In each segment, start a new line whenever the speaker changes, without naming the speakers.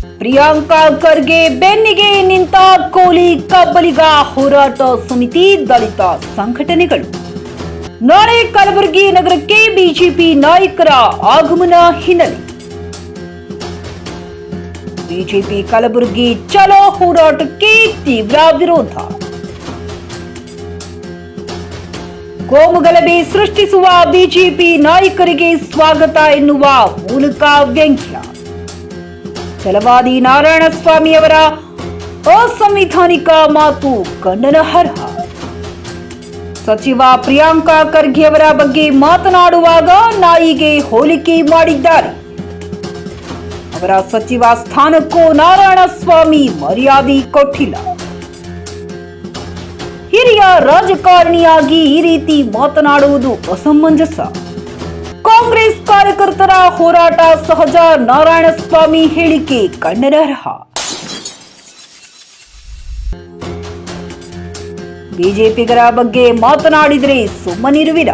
ಪ್ರಿಯಾಂಕಾ ಖರ್ಗೆ ಬೆನ್ನಿಗೆ ನಿಂತ ಕೋಲಿ ಕಬ್ಬಲಿಗ ಹೋರಾಟ ಸಮಿತಿ ದಲಿತ ಸಂಘಟನೆಗಳು. ನಾಳೆ ಕಲಬುರಗಿ ನಗರಕ್ಕೆ ಬಿಜೆಪಿ ನಾಯಕರ ಆಗಮನ ಹಿನ್ನೆಲೆ. ಬಿಜೆಪಿ ಕಲಬುರಗಿ ಚಲೋ ಹೋರಾಟಕ್ಕೆ ತೀವ್ರ ವಿರೋಧ. ಕೋಮುಗಲಭೆ ಸೃಷ್ಟಿಸುವ ಬಿಜೆಪಿ ನಾಯಕರಿಗೆ ಸ್ವಾಗತ ಎನ್ನುವ ಮೂಲಕ ವ್ಯಂಗ್ಯ. ಛಲವಾದಿ ನಾರಾಯಣಸ್ವಾಮಿಯವರ ಅಸಂವಿಧಾನಿಕ ಮಾತು ಖಂಡನಾರ್ಹ ಸಚಿವ ಪ್ರಿಯಾಂಕಾ ಖರ್ಗೆ ಅವರ ಬಗ್ಗೆ ಮಾತನಾಡುವಾಗ ನಾಯಿಗೆ ಹೋಲಿಕೆ ಮಾಡಿದ್ದಾರೆ. ಅವರ ಸಚಿವ ಸ್ಥಾನಕ್ಕೂ ನಾರಾಯಣಸ್ವಾಮಿ ಮರ್ಯಾದೆ ಕೊಟ್ಟಿಲ್ಲ. ಹಿರಿಯ ರಾಜಕಾರಣಿಯಾಗಿ ಈ ರೀತಿ ಮಾತನಾಡುವುದು ಅಸಮಂಜಸ. ಕಾಂಗ್ರೆಸ್ ಕಾರ್ಯಕರ್ತರ ಹೋರಾಟ ಸಹಜ ನಾರಾಯಣಸ್ವಾಮಿ ಹೇಳಿಕೆ ಖಂಡನಾರ್ಹ ಬಿಜೆಪಿಗರ ಬಗ್ಗೆ ಮಾತನಾಡಿದರೆ ಸುಮ್ಮನಿರುವಿರ.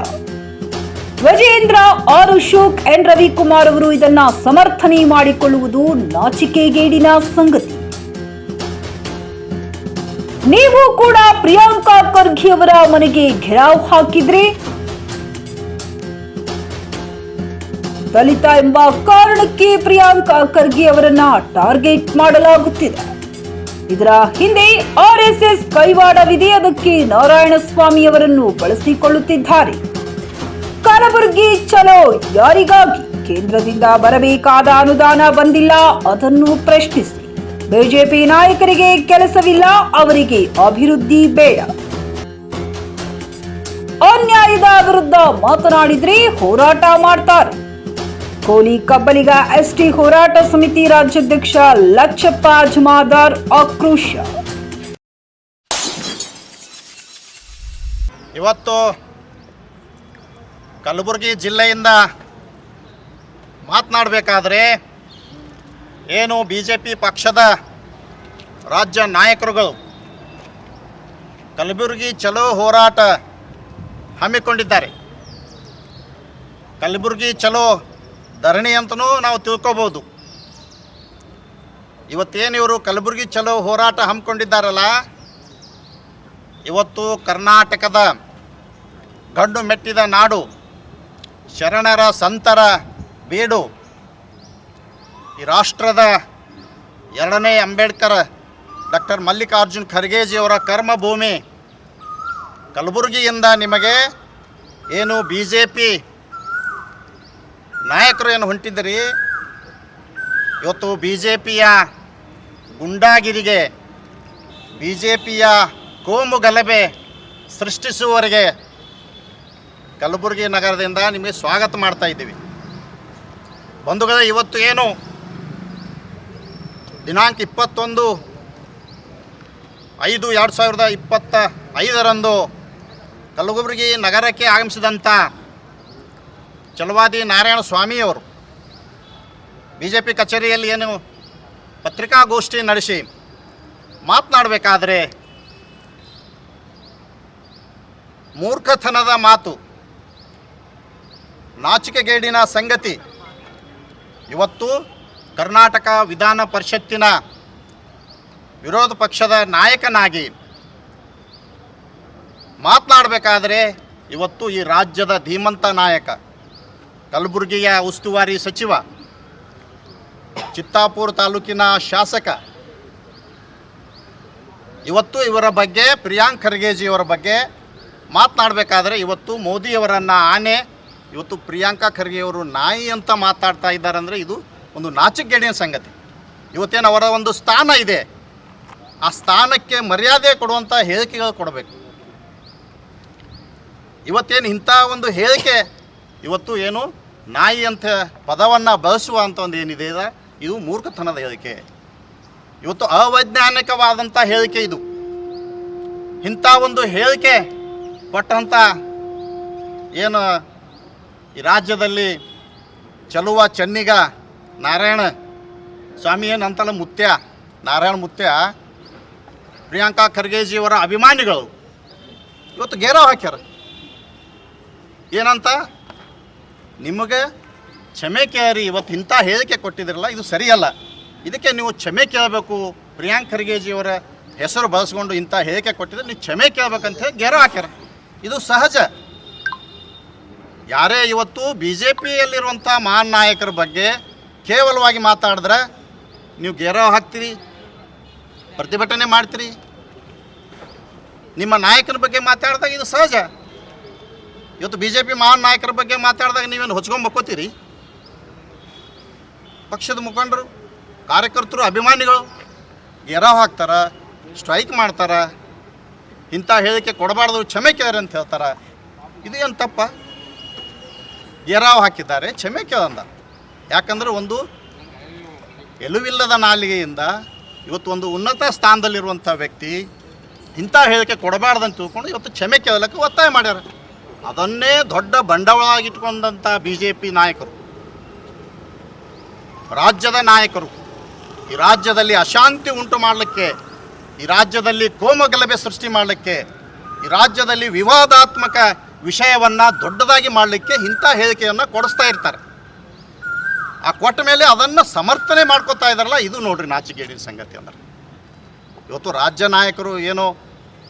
ವಜೇಂದ್ರ ಆರ್ ಅಶೋಕ್ ಎನ್ ರವಿಕುಮಾರ್ ಅವರು ಇದನ್ನ ಸಮರ್ಥನೆ ಮಾಡಿಕೊಳ್ಳುವುದು ನಾಚಿಕೆಗೇಡಿನ ಸಂಗತಿ. ನೀವು ಕೂಡ ಪ್ರಿಯಾಂಕಾ ಖರ್ಗೆ ಅವರ ಮನೆಗೆ ಘೆರಾವ್ ಹಾಕಿದ್ರೆ ದಲಿತ ಎಂಬ ಕಾರಣಕ್ಕೆ ಪ್ರಿಯಾಂಕಾ ಖರ್ಗೆ ಅವರನ್ನ ಟಾರ್ಗೆಟ್ ಮಾಡಲಾಗುತ್ತಿದೆ. ಇದರ ಹಿಂದೆ ಆರ್ಎಸ್ಎಸ್ ಕೈವಾಡವಿದೆ ಅದಕ್ಕೆ ನಾರಾಯಣಸ್ವಾಮಿ ಅವರನ್ನು ಬಳಸಿಕೊಳ್ಳುತ್ತಿದ್ದಾರೆ. ಕಲಬುರಗಿ ಚಲೋ ಯಾರಿಗಾಗಿ? ಕೇಂದ್ರದಿಂದ ಬರಬೇಕಾದ ಅನುದಾನ ಬಂದಿಲ್ಲ, ಅದನ್ನು ಪ್ರಶ್ನಿಸಿ. ಬಿಜೆಪಿ ನಾಯಕರಿಗೆ ಕೆಲಸವಿಲ್ಲ, ಅವರಿಗೆ ಅಭಿವೃದ್ಧಿ ಬೇಡ. ಅನ್ಯಾಯದ ವಿರುದ್ಧ ಮಾತನಾಡಿದ್ರೆ ಹೋರಾಟ ಮಾಡ್ತಾರೆ. ಕೋಲಿ ಕಬ್ಬಲಿಗ ಎಸ್ಟಿ ಹೋರಾಟ ಸಮಿತಿ ರಾಜ್ಯಾಧ್ಯಕ್ಷ ಲಕ್ಷಪ್ಪ ಜಮಾದಾರ್ ಆಕ್ರೋಶ.
ಇವತ್ತು ಕಲಬುರಗಿ ಜಿಲ್ಲೆಯಿಂದ ಮಾತನಾಡಬೇಕಾದ್ರೆ ಏನು ಬಿ ಜೆ ಪಿ ಪಕ್ಷದ ರಾಜ್ಯ ನಾಯಕರುಗಳು ಕಲಬುರಗಿ ಚಲೋ ಹೋರಾಟ ಹಮ್ಮಿಕೊಂಡಿದ್ದಾರೆ. ಕಲಬುರಗಿ ಚಲೋ ಧರಣಿ ಅಂತಲೂ ನಾವು ತಿಳ್ಕೊಬೋದು. ಇವತ್ತೇನು ಇವರು ಕಲಬುರಗಿ ಚಲೋ ಹೋರಾಟ ಹಮ್ಮಿಕೊಂಡಿದ್ದಾರಲ್ಲ, ಇವತ್ತು ಕರ್ನಾಟಕದ ಗಂಡು ಮೆಟ್ಟಿದ ನಾಡು, ಶರಣರ ಸಂತರ ಬೀಡು, ಈ ರಾಷ್ಟ್ರದ ಎರಡನೇ ಅಂಬೇಡ್ಕರ್ ಡಾಕ್ಟರ್ ಮಲ್ಲಿಕಾರ್ಜುನ್ ಖರ್ಗೆಜಿಯವರ ಕರ್ಮಭೂಮಿ ಕಲಬುರಗಿಯಿಂದ ನಿಮಗೆ ಏನು ಬಿ ಜೆ ಪಿ ನಾಯಕರು ಏನು ಹೊಂಟಿದ್ದೀರಿ ಇವತ್ತು ಬಿ ಜೆ ಪಿಯ ಗುಂಡಾಗಿರಿಗೆ ಬಿ ಜೆ ಪಿಯ ಕೋಮು ಗಲಭೆ ಸೃಷ್ಟಿಸುವವರಿಗೆ ಕಲಬುರಗಿ ನಗರದಿಂದ ನಿಮಗೆ ಸ್ವಾಗತ ಮಾಡ್ತಾ ಇದ್ದೀವಿ. ಬಂಧುಗಳ, ಇವತ್ತು ಏನು? ದಿನಾಂಕ ಇಪ್ಪತ್ತೊಂದು ಐದು ಎರಡು ಸಾವಿರದ ಇಪ್ಪತ್ತ ಐದರಂದು ಕಲಬುರಗಿ ನಗರಕ್ಕೆ ಆಗಮಿಸಿದಂಥ ಚಲವಾದಿ ನಾರಾಯಣ ಸ್ವಾಮಿಯವರು ಬಿ ಜೆ ಪಿ ಕಚೇರಿಯಲ್ಲಿ ಏನು ಪತ್ರಿಕಾಗೋಷ್ಠಿ ನಡೆಸಿ ಮಾತನಾಡಬೇಕಾದ್ರೆ ಮೂರ್ಖತನದ ಮಾತು, ನಾಚಿಕೆಗೇಡಿನ ಸಂಗತಿ. ಇವತ್ತು ಕರ್ನಾಟಕ ವಿಧಾನ ಪರಿಷತ್ತಿನ ವಿರೋಧ ಪಕ್ಷದ ನಾಯಕನಾಗಿ ಮಾತನಾಡಬೇಕಾದ್ರೆ ಇವತ್ತು ಈ ರಾಜ್ಯದ ಧೀಮಂತ ನಾಯಕ. ಕಲಬುರಗಿಯ ಉಸ್ತುವಾರಿ ಸಚಿವ, ಚಿತ್ತಾಪುರ ತಾಲೂಕಿನ ಶಾಸಕ. ಇವತ್ತು ಇವರ ಬಗ್ಗೆ, ಪ್ರಿಯಾಂಕ್ ಖರ್ಗೆಜಿಯವರ ಬಗ್ಗೆ ಮಾತನಾಡಬೇಕಾದ್ರೆ ಇವತ್ತು ಮೋದಿಯವರನ್ನ ಆನೆ, ಇವತ್ತು ಪ್ರಿಯಾಂಕಾ ಖರ್ಗೆಯವರು ನಾಯಿ ಅಂತ ಮಾತಾಡ್ತಾ ಇದ್ದಾರೆ ಅಂದರೆ ಇದು ಒಂದು ನಾಚಿಕೆಗೇಡಿನ ಸಂಗತಿ. ಇವತ್ತೇನು ಅವರ ಒಂದು ಸ್ಥಾನ ಇದೆ. ಆ ಸ್ಥಾನಕ್ಕೆ ಮರ್ಯಾದೆ ಕೊಡುವಂಥ ಹೇಳಿಕೆಗಳು ಕೊಡಬೇಕು. ಇವತ್ತೇನು ಇಂಥ ಒಂದು ಹೇಳಿಕೆ ಇವತ್ತು ಏನು ನಾಯಿ ಅಂತ ಪದವನ್ನು ಬಳಸುವ ಅಂತ ಒಂದು ಏನಿದೆ ಇದೆ ಇದು ಮೂರ್ಖತನದ ಹೇಳಿಕೆ. ಇವತ್ತು ಅವೈಜ್ಞಾನಿಕವಾದಂಥ ಹೇಳಿಕೆ ಇದು. ಇಂಥ ಒಂದು ಹೇಳಿಕೆ ಕೊಟ್ಟಂಥ ಏನು ಈ ರಾಜ್ಯದಲ್ಲಿ ಚಲುವ ಚೆನ್ನಿಗ ನಾರಾಯಣ ಸ್ವಾಮಿ ಏನಂತಲ್ಲ ಮುತ್ಯ, ನಾರಾಯಣ ಮುತ್ಯ, ಪ್ರಿಯಾಂಕಾ ಖರ್ಗೆಜಿಯವರ ಅಭಿಮಾನಿಗಳು. ಇವತ್ತು ಗೇರವ್ ಹಾಕ್ಯಾರ. ಏನಂತ? ನಿಮಗೆ ಕ್ಷಮೆ ಕೇರಿ ಇವತ್ತು ಇಂಥ ಹೇಳಿಕೆ ಕೊಟ್ಟಿದ್ರಲ್ಲ, ಇದು ಸರಿಯಲ್ಲ. ಇದಕ್ಕೆ ನೀವು ಕ್ಷಮೆ ಕೇಳಬೇಕು. ಪ್ರಿಯಾಂಕ್ ಖರ್ಗೆಜಿಯವರ ಹೆಸರು ಬಳಸ್ಕೊಂಡು ಇಂಥ ಹೇಳಿಕೆ ಕೊಟ್ಟಿದ್ರೆ ನೀವು ಕ್ಷಮೆ ಕೇಳಬೇಕಂತ ಹೇಳಿ ಹಾಕ್ಯಾರ. ಇದು ಸಹಜ. ಯಾರೇ ಇವತ್ತು ಬಿ ಜೆ ಪಿಯಲ್ಲಿರುವಂಥ ಮಹಾನ್ ನಾಯಕರ ಬಗ್ಗೆ ಕೇವಲವಾಗಿ ಮಾತಾಡಿದ್ರೆ ನೀವು ಗೆರೋ ಹಾಕ್ತೀರಿ, ಪ್ರತಿಭಟನೆ ಮಾಡ್ತೀರಿ. ನಿಮ್ಮ ನಾಯಕನ ಬಗ್ಗೆ ಮಾತಾಡಿದಾಗ ಇದು ಸಹಜ. ಇವತ್ತು ಬಿ ಜೆ ಪಿ ಮಹಾನ್ ನಾಯಕರ ಬಗ್ಗೆ ಮಾತಾಡಿದಾಗ ನೀವೇನು ಹೊಚ್ಕೊಂಬಕ್ಕೋತೀರಿ ಪಕ್ಷದ ಮುಖಂಡರು, ಕಾರ್ಯಕರ್ತರು, ಅಭಿಮಾನಿಗಳು ಗೆರಾವ್ ಹಾಕ್ತಾರ, ಸ್ಟ್ರೈಕ್ ಮಾಡ್ತಾರ, ಇಂಥ ಹೇಳಿಕೆ ಕೊಡಬಾರ್ದು, ಕ್ಷಮೆ ಕೇಳ್ರಿ ಅಂತ ಹೇಳ್ತಾರ. ಇದು ಏನು ತಪ್ಪ? ಗೆರಾವ್ ಹಾಕಿದ್ದಾರೆ, ಕ್ಷಮೆ ಕೇಳಂದ ಯಾಕಂದ್ರೆ ಒಂದು ಎಲುವಿಲ್ಲದ ನಾಲಿಗೆಯಿಂದ ಇವತ್ತು ಒಂದು ಉನ್ನತ ಸ್ಥಾನದಲ್ಲಿರುವಂಥ ವ್ಯಕ್ತಿ ಇಂಥ ಹೇಳಿಕೆ ಕೊಡಬಾರ್ದಂತ ತಿಳ್ಕೊಂಡು ಇವತ್ತು ಕ್ಷಮೆ ಕೇಳಲಿಕ್ಕೆ ಒತ್ತಾಯ ಮಾಡ್ಯಾರ. ಅದನ್ನೇ ದೊಡ್ಡ ಬಂಡವಾಳ ಆಗಿಟ್ಕೊಂಡಂಥ ಬಿ ಜೆ ಪಿ ನಾಯಕರು, ರಾಜ್ಯದ ನಾಯಕರು, ಈ ರಾಜ್ಯದಲ್ಲಿ ಅಶಾಂತಿ ಉಂಟು ಮಾಡಲಿಕ್ಕೆ, ಈ ರಾಜ್ಯದಲ್ಲಿ ಕೋಮಗಲಭೆ ಸೃಷ್ಟಿ ಮಾಡಲಿಕ್ಕೆ, ಈ ರಾಜ್ಯದಲ್ಲಿ ವಿವಾದಾತ್ಮಕ ವಿಷಯವನ್ನು ದೊಡ್ಡದಾಗಿ ಮಾಡಲಿಕ್ಕೆ ಇಂಥ ಹೇಳಿಕೆಯನ್ನು ಕೊಡಿಸ್ತಾ ಇರ್ತಾರೆ. ಆ ಕೊಟ್ಟ ಮೇಲೆ ಅದನ್ನು ಸಮರ್ಥನೆ ಮಾಡ್ಕೋತಾ ಇದ್ದಾರಲ್ಲ, ಇದು ನೋಡ್ರಿ ನಾಚಿಗೇಡಿನ ಸಂಗತಿ ಅಂದ್ರೆ. ಇವತ್ತು ರಾಜ್ಯ ನಾಯಕರು ಏನೋ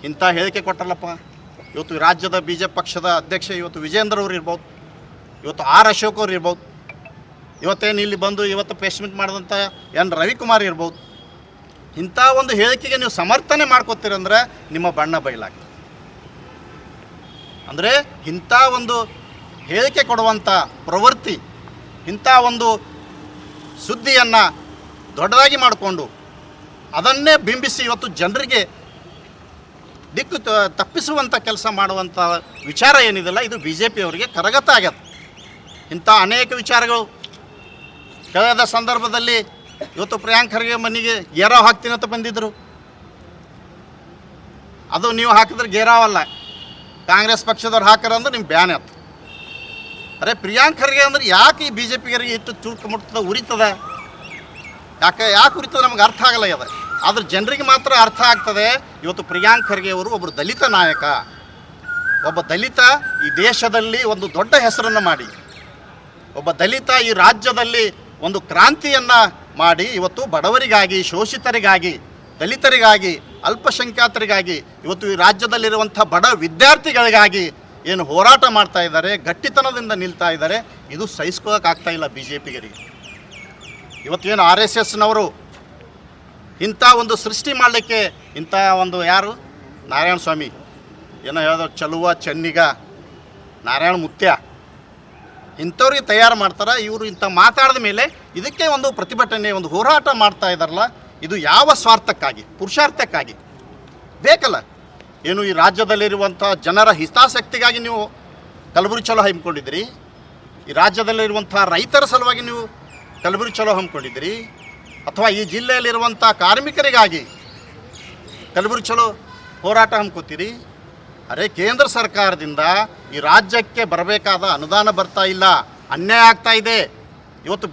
ಇಂಥ ಹೇಳಿಕೆ ಕೊಟ್ಟಲ್ಲಪ್ಪ ಇವತ್ತು ರಾಜ್ಯದ ಬಿ ಜೆ ಪಕ್ಷದ ಅಧ್ಯಕ್ಷ, ಇವತ್ತು ವಿಜೇಂದ್ರ ಅವ್ರು ಇರ್ಬೋದು, ಇವತ್ತು ಆರ್ ಅಶೋಕ್ ಅವ್ರು ಇರ್ಬೋದು, ಇವತ್ತೇನು ಇಲ್ಲಿ ಬಂದು ಇವತ್ತು ಪ್ರೆಸ್ ಮೀಟ್ ಮಾಡಿದಂಥ ಎನ್ ರವಿಕುಮಾರ್ ಇರ್ಬೋದು, ಇಂಥ ಒಂದು ಹೇಳಿಕೆಗೆ ನೀವು ಸಮರ್ಥನೆ ಮಾಡ್ಕೋತೀರಂದ್ರೆ ನಿಮ್ಮ ಬಣ್ಣ ಬಯಲಾಗ್ತದೆ. ಅಂದರೆ ಇಂಥ ಒಂದು ಹೇಳಿಕೆ ಕೊಡುವಂಥ ಪ್ರವೃತ್ತಿ, ಇಂಥ ಒಂದು ಸುದ್ದಿಯನ್ನು ದೊಡ್ಡದಾಗಿ ಮಾಡಿಕೊಂಡು ಅದನ್ನೇ ಬಿಂಬಿಸಿ ಇವತ್ತು ಜನರಿಗೆ ದಿಕ್ಕು ತಪ್ಪಿಸುವಂಥ ಕೆಲಸ ಮಾಡುವಂಥ ವಿಚಾರ ಏನಿದೆಲ್ಲ, ಇದು ಬಿ ಜೆ ಪಿಯವರಿಗೆ ಕರಗತ ಆಗ್ಯದ. ಇಂಥ ಅನೇಕ ವಿಚಾರಗಳು. ಕಳೆದ ಸಂದರ್ಭದಲ್ಲಿ ಇವತ್ತು ಪ್ರಿಯಾಂಕ್ ಖರ್ಗೆ ಮನೆಗೆ ಗೇರಾವ್ ಹಾಕ್ತೀನಿ ಅಂತ ಬಂದಿದ್ದರು ಅದು ನೀವು ಹಾಕಿದ್ರೆ ಗೇರಾವಲ್ಲ ಕಾಂಗ್ರೆಸ್ ಪಕ್ಷದವ್ರು ಹಾಕರ ಅಂದ್ರೆ ನಿಮ್ಮ ಬ್ಯಾನ್ ಆಯ್ತು. ಅರೆ ಪ್ರಿಯಾಂಕ್ ಖರ್ಗೆ ಅಂದ್ರೆ ಯಾಕೆ ಈ ಬಿ ಜೆ ಪಿಗರಿಗೆ ಇಟ್ಟು ಚುರುಕು ಮುಟ್ತದೆ, ಉರಿತದ? ಯಾಕೆ ಯಾಕೆ ಉರಿತದ ನಮ್ಗೆ ಅರ್ಥ ಆಗಲ್ಲ ಅದು. ಆದ್ರೆ ಜನರಿಗೆ ಮಾತ್ರ ಅರ್ಥ ಆಗ್ತದೆ, ಇವತ್ತು ಪ್ರಿಯಾಂಕ್ ಖರ್ಗೆ ಅವರು ಒಬ್ಬರು ದಲಿತ ನಾಯಕ. ಒಬ್ಬ ದಲಿತ ಈ ದೇಶದಲ್ಲಿ ಒಂದು ದೊಡ್ಡ ಹೆಸರನ್ನು ಮಾಡಿ. ಒಬ್ಬ ದಲಿತ ಈ ರಾಜ್ಯದಲ್ಲಿ ಒಂದು ಕ್ರಾಂತಿಯನ್ನು ಮಾಡಿ, ಇವತ್ತು ಬಡವರಿಗಾಗಿ, ಶೋಷಿತರಿಗಾಗಿ, ದಲಿತರಿಗಾಗಿ, ಅಲ್ಪಸಂಖ್ಯಾತರಿಗಾಗಿ, ಇವತ್ತು ಈ ರಾಜ್ಯದಲ್ಲಿರುವಂಥ ಬಡ ವಿದ್ಯಾರ್ಥಿಗಳಿಗಾಗಿ ಏನು ಹೋರಾಟ ಮಾಡ್ತಾ ಇದ್ದಾರೆ, ಗಟ್ಟಿತನದಿಂದ ನಿಲ್ತಾ ಇದ್ದಾರೆ. ಇದು ಸಹಿಸ್ಕೋಕ್ಕಾಗ್ತಾ ಇಲ್ಲ ಬಿ ಜೆ ಪಿಗರಿಗೆ ಇವತ್ತೇನು ಆರ್ ಎಸ್ ಎಸ್ನವರು ಇಂಥ ಒಂದು ಸೃಷ್ಟಿ ಮಾಡಲಿಕ್ಕೆ ಇಂಥ ಒಂದು ಯಾರು? ನಾರಾಯಣ ಸ್ವಾಮಿ. ಏನೋ ಹೇಳೋದು, ಚಲುವ, ಚೆನ್ನಿಗ. ನಾರಾಯಣ ಮುತ್ಯ. ಇಂಥವ್ರಿಗೆ ತಯಾರು ಮಾಡ್ತಾರೆ. ಇವರು ಇಂಥ ಮಾತಾಡಿದ ಮೇಲೆ ಇದಕ್ಕೆ ಒಂದು ಪ್ರತಿಭಟನೆ, ಒಂದು ಹೋರಾಟ ಮಾಡ್ತಾ ಇದ್ದಾರಲ್ಲ ಇದು ಯಾವ ಸ್ವಾರ್ಥಕ್ಕಾಗಿ, ಪುರುಷಾರ್ಥಕ್ಕಾಗಿ? ಬೇಕಲ್ಲ. ಏನು ಈ ರಾಜ್ಯದಲ್ಲಿರುವಂಥ ಜನರ ಹಿತಾಸಕ್ತಿಗಾಗಿ ನೀವು ಕಲಬುರಗಿ ಚಲೋ ಹಮ್ಮಿಕೊಂಡಿದ್ದೀರಿ? ಈ ರಾಜ್ಯದಲ್ಲಿರುವಂಥ ರೈತರ ಸಲುವಾಗಿ ನೀವು ಕಲಬುರಗಿ ಚಲೋ ಹಮ್ಮಿಕೊಂಡಿದ್ದೀರಿ? ಅಥವಾ ಈ ಜಿಲ್ಲೆಯಲ್ಲಿರುವಂಥ ಕಾರ್ಮಿಕರಿಗಾಗಿ ಕಲಬುರಗಿ ಚಲೋ ಹೋರಾಟ ಹಮ್ಕೋತೀರಿ? ಅರೆ, ಕೇಂದ್ರ ಸರ್ಕಾರದಿಂದ ಈ ರಾಜ್ಯಕ್ಕೆ ಬರಬೇಕಾದ ಅನುದಾನ ಬರ್ತಾ ಇಲ್ಲ. ಅನ್ಯಾಯ ಆಗ್ತಾ ಇದೆ. ಇವತ್ತು